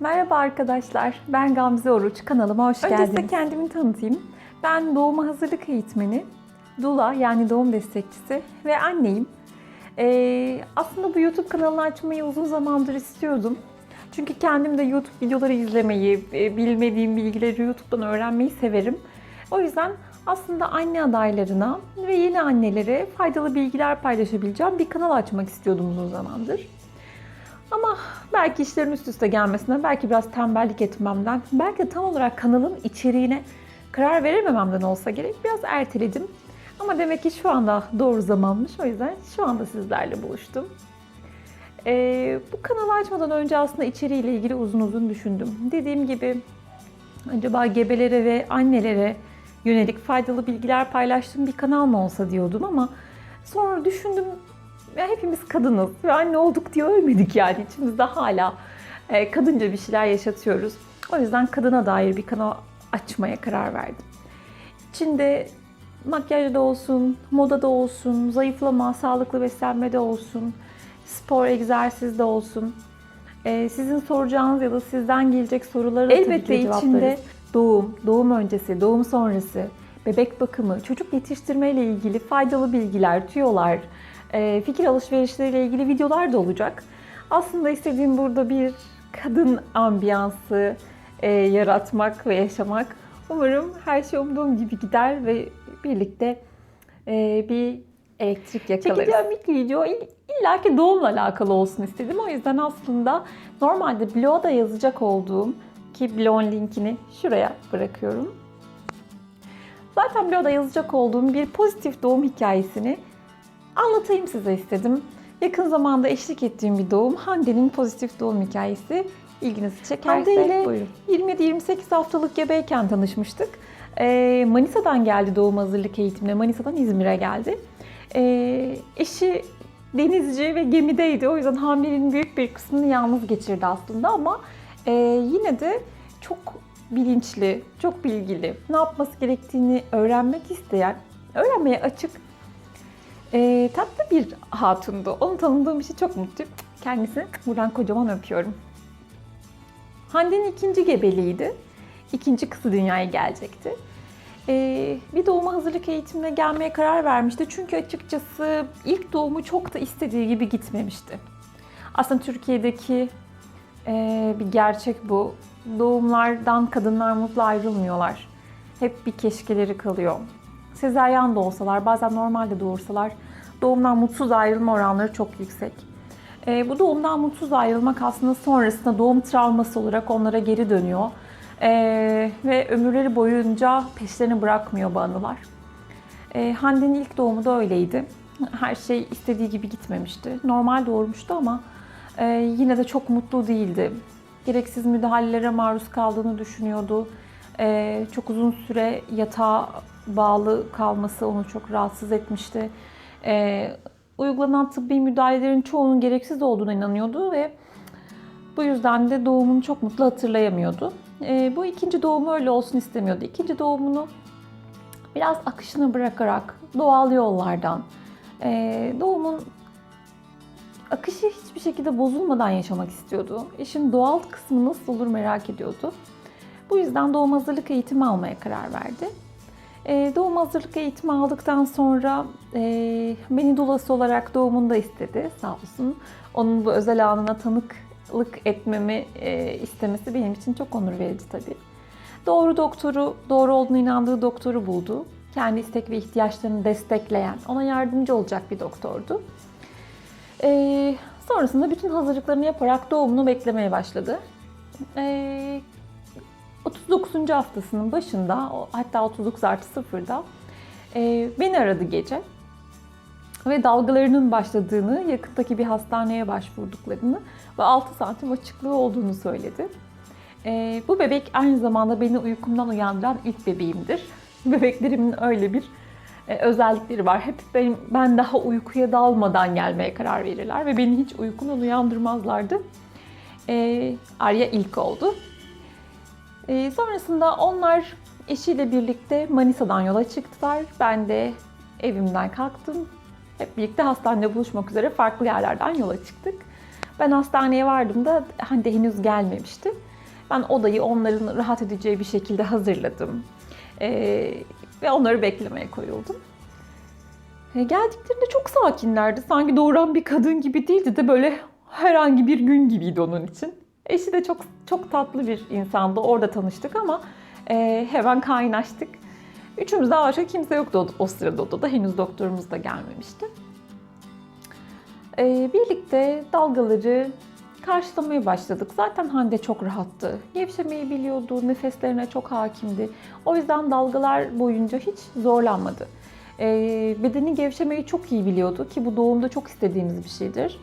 Merhaba arkadaşlar, ben Gamze Oruç. Kanalıma hoş geldiniz. Öncelikle kendimi tanıtayım. Ben doğuma hazırlık eğitmeni, Dula yani doğum destekçisi ve anneyim. Ee, aslında bu YouTube kanalını açmayı uzun zamandır istiyordum. Çünkü kendim de YouTube videoları izlemeyi, e, bilmediğim bilgileri YouTube'dan öğrenmeyi severim. O yüzden aslında anne adaylarına ve yeni annelere faydalı bilgiler paylaşabileceğim bir kanal açmak istiyordum uzun zamandır. Ama belki işlerin üst üste gelmesinden, belki biraz tembellik etmemden, belki de tam olarak kanalın içeriğine karar veremememden olsa gerek biraz erteledim. Ama demek ki şu anda doğru zamanmış. O yüzden şu anda sizlerle buluştum. Ee, bu kanalı açmadan önce aslında içeriğiyle ilgili uzun uzun düşündüm. Dediğim gibi acaba gebelere ve annelere yönelik faydalı bilgiler paylaştığım bir kanal mı olsa diyordum ama sonra düşündüm ya hepimiz kadınız ve anne olduk diye ölmedik yani içimizde hala e, kadınca bir şeyler yaşatıyoruz. O yüzden kadına dair bir kanal açmaya karar verdim. İçinde makyajda olsun, modada olsun, zayıflama, sağlıklı beslenmede olsun, spor, egzersizde olsun. e, sizin soracağınız ya da sizden gelecek soruları elbette içinde doğum, doğum öncesi, doğum sonrası, bebek bakımı, çocuk yetiştirme ile ilgili faydalı bilgiler, tüyolar, fikir alışverişleriyle ilgili videolar da olacak. Aslında istediğim burada bir kadın ambiyansı e, yaratmak ve yaşamak. Umarım her şey umduğum gibi gider ve birlikte e, bir elektrik yakalarız. Çekeceğim ilk video illa ki doğumla alakalı olsun istedim. O yüzden aslında normalde bloğa da yazacak olduğum ki bloğun linkini şuraya bırakıyorum. Zaten bloğa yazacak olduğum bir pozitif doğum hikayesini anlatayım size istedim. Yakın zamanda eşlik ettiğim bir doğum Hande'nin pozitif doğum hikayesi ilginizi çekerse Hande ile 27-28 haftalık gebeyken tanışmıştık. Ee, Manisa'dan geldi doğum hazırlık eğitimine. Manisa'dan İzmir'e geldi. Ee, eşi denizci ve gemideydi. O yüzden hamileliğin büyük bir kısmını yalnız geçirdi aslında ama e, yine de çok bilinçli, çok bilgili, ne yapması gerektiğini öğrenmek isteyen, öğrenmeye açık e, tatlı bir hatundu. Onu tanıdığım için çok mutluyum. Kendisini buradan kocaman öpüyorum. Hande'nin ikinci gebeliğiydi. İkinci kızı dünyaya gelecekti. Ee, bir doğuma hazırlık eğitimine gelmeye karar vermişti. Çünkü açıkçası ilk doğumu çok da istediği gibi gitmemişti. Aslında Türkiye'deki e, bir gerçek bu. Doğumlardan kadınlar mutlu ayrılmıyorlar. Hep bir keşkeleri kalıyor. Sezaryen de olsalar, bazen normalde doğursalar doğumdan mutsuz ayrılma oranları çok yüksek. E, bu doğumdan mutsuz ayrılmak aslında sonrasında doğum travması olarak onlara geri dönüyor. E, ve ömürleri boyunca peşlerini bırakmıyor bu anılar. E, Hande'nin ilk doğumu da öyleydi. Her şey istediği gibi gitmemişti. Normal doğurmuştu ama e, yine de çok mutlu değildi. Gereksiz müdahalelere maruz kaldığını düşünüyordu. E, çok uzun süre yatağa bağlı kalması onu çok rahatsız etmişti. E, uygulanan tıbbi müdahalelerin çoğunun gereksiz olduğuna inanıyordu ve bu yüzden de doğumunu çok mutlu hatırlayamıyordu. E, bu ikinci doğumu öyle olsun istemiyordu. İkinci doğumunu biraz akışını bırakarak doğal yollardan e, doğumun akışı hiçbir şekilde bozulmadan yaşamak istiyordu. İşin doğal kısmı nasıl olur merak ediyordu. Bu yüzden doğum hazırlık eğitimi almaya karar verdi. Ee, doğum hazırlık eğitimi aldıktan sonra e, beni dolası olarak doğumunda istedi sağ olsun. Onun bu özel anına tanıklık etmemi e, istemesi benim için çok onur verici tabii. Doğru doktoru, doğru olduğunu inandığı doktoru buldu. Kendi istek ve ihtiyaçlarını destekleyen, ona yardımcı olacak bir doktordu. E, sonrasında bütün hazırlıklarını yaparak doğumunu beklemeye başladı. E, 39. haftasının başında hatta 39 artı sıfırda e, beni aradı gece ve dalgalarının başladığını, yakındaki bir hastaneye başvurduklarını ve 6 santim açıklığı olduğunu söyledi. E, bu bebek aynı zamanda beni uykumdan uyandıran ilk bebeğimdir. Bebeklerimin öyle bir e, özellikleri var. Hep benim, ben daha uykuya dalmadan gelmeye karar verirler ve beni hiç uykumdan uyandırmazlardı. E, Arya ilk oldu. E, sonrasında onlar eşiyle birlikte Manisa'dan yola çıktılar. Ben de evimden kalktım. Hep birlikte hastanede buluşmak üzere farklı yerlerden yola çıktık. Ben hastaneye vardığımda Hande henüz gelmemişti. Ben odayı onların rahat edeceği bir şekilde hazırladım. Ee, ve onları beklemeye koyuldum. E, geldiklerinde çok sakinlerdi. Sanki doğuran bir kadın gibi değildi de böyle herhangi bir gün gibiydi onun için. Eşi de çok çok tatlı bir insandı. Orada tanıştık ama e, hemen kaynaştık. Üçümüzden başka kimse yoktu o, o sırada odada. Henüz doktorumuz da gelmemişti. E, birlikte dalgaları karşılamaya başladık. Zaten Hande çok rahattı. Gevşemeyi biliyordu, nefeslerine çok hakimdi. O yüzden dalgalar boyunca hiç zorlanmadı. E, bedeni gevşemeyi çok iyi biliyordu ki bu doğumda çok istediğimiz bir şeydir.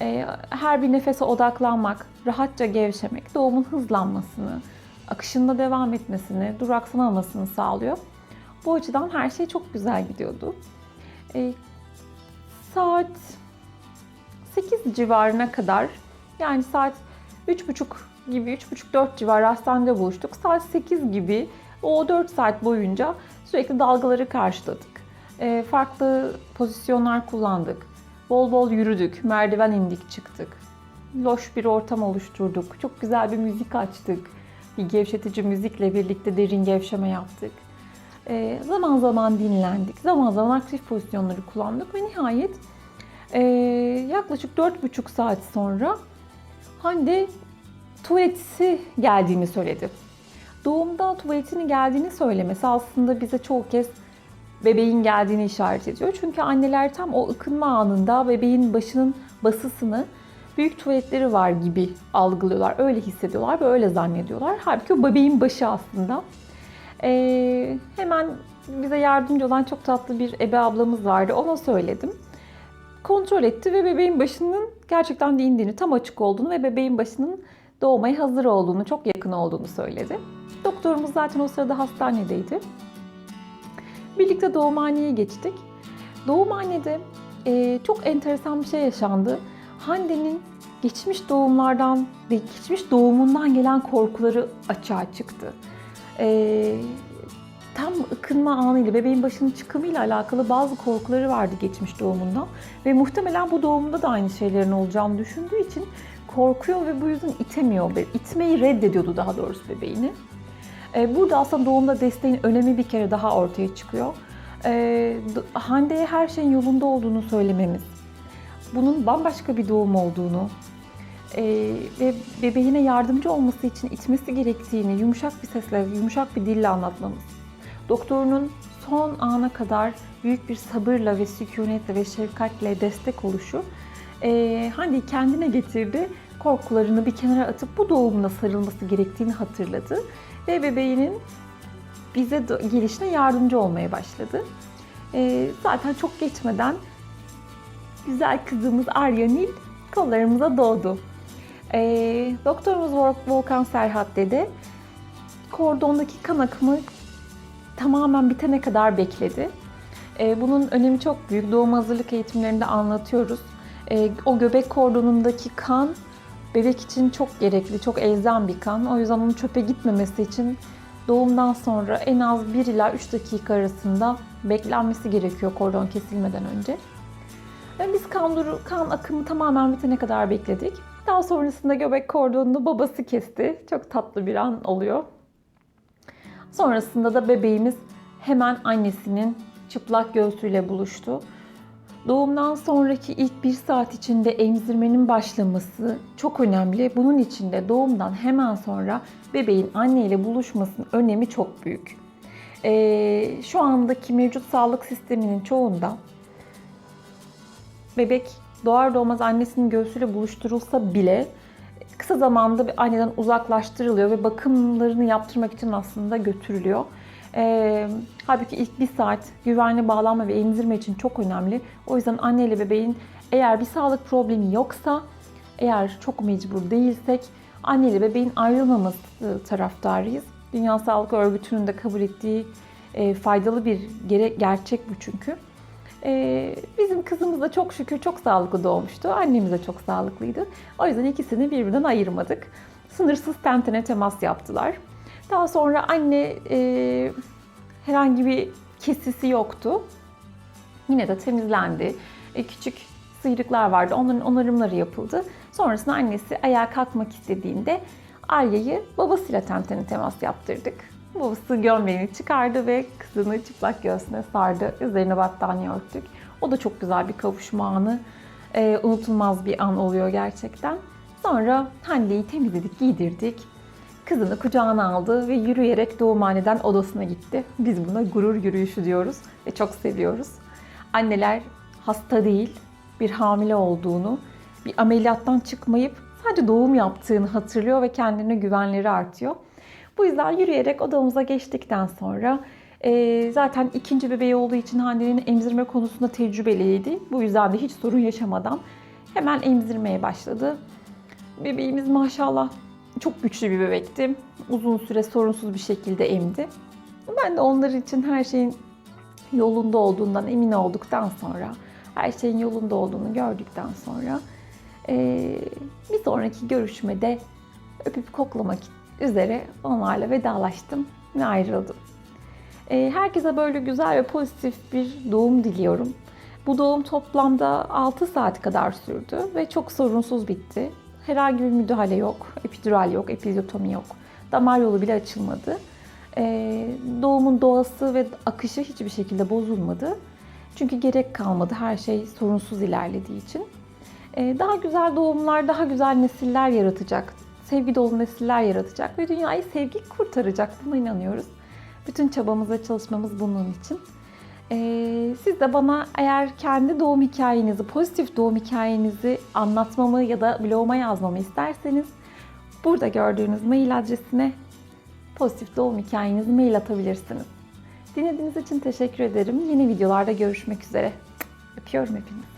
E, her bir nefese odaklanmak, rahatça gevşemek doğumun hızlanmasını, akışında devam etmesini, duraksamamasını sağlıyor. Bu açıdan her şey çok güzel gidiyordu. E, saat 8 civarına kadar yani saat 3.30 gibi 3.30-4 civarı hastanede buluştuk. Saat 8 gibi o 4 saat boyunca sürekli dalgaları karşıladık. E, farklı pozisyonlar kullandık. Bol bol yürüdük, merdiven indik çıktık. Loş bir ortam oluşturduk. Çok güzel bir müzik açtık. Bir gevşetici müzikle birlikte derin gevşeme yaptık. E, zaman zaman dinlendik. Zaman zaman aktif pozisyonları kullandık ve nihayet e, yaklaşık 4,5 saat sonra Hande tuvaleti geldiğini söyledi. Doğumda tuvaletini geldiğini söylemesi aslında bize çoğu kez bebeğin geldiğini işaret ediyor. Çünkü anneler tam o ıkınma anında bebeğin başının basısını büyük tuvaletleri var gibi algılıyorlar. Öyle hissediyorlar ve öyle zannediyorlar. Halbuki o bebeğin başı aslında. Ee, hemen bize yardımcı olan çok tatlı bir ebe ablamız vardı. Ona söyledim. Kontrol etti ve bebeğin başının gerçekten de indiğini, tam açık olduğunu ve bebeğin başının doğmaya hazır olduğunu, çok yakın olduğunu söyledi. Doktorumuz zaten o sırada hastanedeydi. Birlikte doğumhaneye geçtik. Doğumhanede e, çok enteresan bir şey yaşandı. Hande'nin geçmiş doğumlardan, geçmiş doğumundan gelen korkuları açığa çıktı. E, tam ıkınma anıyla, bebeğin başının çıkımıyla alakalı bazı korkuları vardı geçmiş doğumundan. Ve muhtemelen bu doğumda da aynı şeylerin olacağını düşündüğü için korkuyor ve bu yüzden itemiyor. İtmeyi reddediyordu daha doğrusu bebeğini. Burada aslında doğumda desteğin önemi bir kere daha ortaya çıkıyor. Hande'ye her şeyin yolunda olduğunu söylememiz, bunun bambaşka bir doğum olduğunu ve bebeğine yardımcı olması için itmesi gerektiğini yumuşak bir sesle, yumuşak bir dille anlatmamız. Doktorunun son ana kadar büyük bir sabırla ve sükunetle ve şefkatle destek oluşu Hande'yi kendine getirdi. Korkularını bir kenara atıp bu doğumuna sarılması gerektiğini hatırladı ve bebeğinin bize gelişine yardımcı olmaya başladı. E, zaten çok geçmeden güzel kızımız Arya Nil kollarımıza doğdu. E, doktorumuz Volkan Serhat dedi. Kordondaki kan akımı tamamen bitene kadar bekledi. E, bunun önemi çok büyük. Doğum hazırlık eğitimlerinde anlatıyoruz. O göbek kordonundaki kan bebek için çok gerekli, çok elzem bir kan. O yüzden onun çöpe gitmemesi için doğumdan sonra en az 1 ila 3 dakika arasında beklenmesi gerekiyor kordon kesilmeden önce. Ve biz kan, duru, kan akımı tamamen bitene kadar bekledik. Daha sonrasında göbek kordonunu babası kesti. Çok tatlı bir an oluyor. Sonrasında da bebeğimiz hemen annesinin çıplak göğsüyle buluştu. Doğumdan sonraki ilk bir saat içinde emzirmenin başlaması çok önemli. Bunun için de doğumdan hemen sonra bebeğin anneyle buluşmasının önemi çok büyük. Ee, şu andaki mevcut sağlık sisteminin çoğunda bebek doğar doğmaz annesinin göğsüyle buluşturulsa bile kısa zamanda bir anneden uzaklaştırılıyor ve bakımlarını yaptırmak için aslında götürülüyor. E, halbuki ilk bir saat güvenli bağlanma ve emzirme için çok önemli. O yüzden anne ile bebeğin eğer bir sağlık problemi yoksa, eğer çok mecbur değilsek anne ile bebeğin ayrılmaması taraftarıyız. Dünya Sağlık Örgütü'nün de kabul ettiği e, faydalı bir gerçek bu çünkü. E, bizim kızımız da çok şükür çok sağlıklı doğmuştu. Annemiz de çok sağlıklıydı. O yüzden ikisini birbirinden ayırmadık. Sınırsız tentene temas yaptılar. Daha sonra anne e, herhangi bir kesisi yoktu. Yine de temizlendi. E, küçük sıyrıklar vardı. Onların onarımları yapıldı. Sonrasında annesi ayağa kalkmak istediğinde Arya'yı babasıyla tenteni temas yaptırdık. Babası gömleğini çıkardı ve kızını çıplak göğsüne sardı. Üzerine battaniye örttük. O da çok güzel bir kavuşma anı. Ee, unutulmaz bir an oluyor gerçekten. Sonra Hande'yi temizledik, giydirdik. Kızını kucağına aldı ve yürüyerek doğumhaneden odasına gitti. Biz buna gurur yürüyüşü diyoruz ve çok seviyoruz. Anneler hasta değil, bir hamile olduğunu, bir ameliyattan çıkmayıp sadece doğum yaptığını hatırlıyor ve kendine güvenleri artıyor. Bu yüzden yürüyerek odamıza geçtikten sonra e, zaten ikinci bebeği olduğu için Hande'nin emzirme konusunda tecrübeliydi. Bu yüzden de hiç sorun yaşamadan hemen emzirmeye başladı. Bebeğimiz maşallah çok güçlü bir bebekti. Uzun süre sorunsuz bir şekilde emdi. Ben de onlar için her şeyin yolunda olduğundan emin olduktan sonra, her şeyin yolunda olduğunu gördükten sonra eee, bir sonraki görüşmede öpüp koklamak üzere onlarla vedalaştım ve ayrıldım. Eee, Herkese böyle güzel ve pozitif bir doğum diliyorum. Bu doğum toplamda 6 saat kadar sürdü ve çok sorunsuz bitti. Herhangi bir müdahale yok, epidural yok, epiziotomi yok. Damar yolu bile açılmadı. Ee, doğumun doğası ve akışı hiçbir şekilde bozulmadı. Çünkü gerek kalmadı her şey sorunsuz ilerlediği için. Ee, daha güzel doğumlar, daha güzel nesiller yaratacak. Sevgi dolu nesiller yaratacak ve dünyayı sevgi kurtaracak. Buna inanıyoruz. Bütün çabamız çalışmamız bunun için. Ee, siz de bana eğer kendi doğum hikayenizi, pozitif doğum hikayenizi anlatmamı ya da bloguma yazmamı isterseniz burada gördüğünüz mail adresine pozitif doğum hikayenizi mail atabilirsiniz. Dinlediğiniz için teşekkür ederim. Yeni videolarda görüşmek üzere. Öpüyorum hepinizi.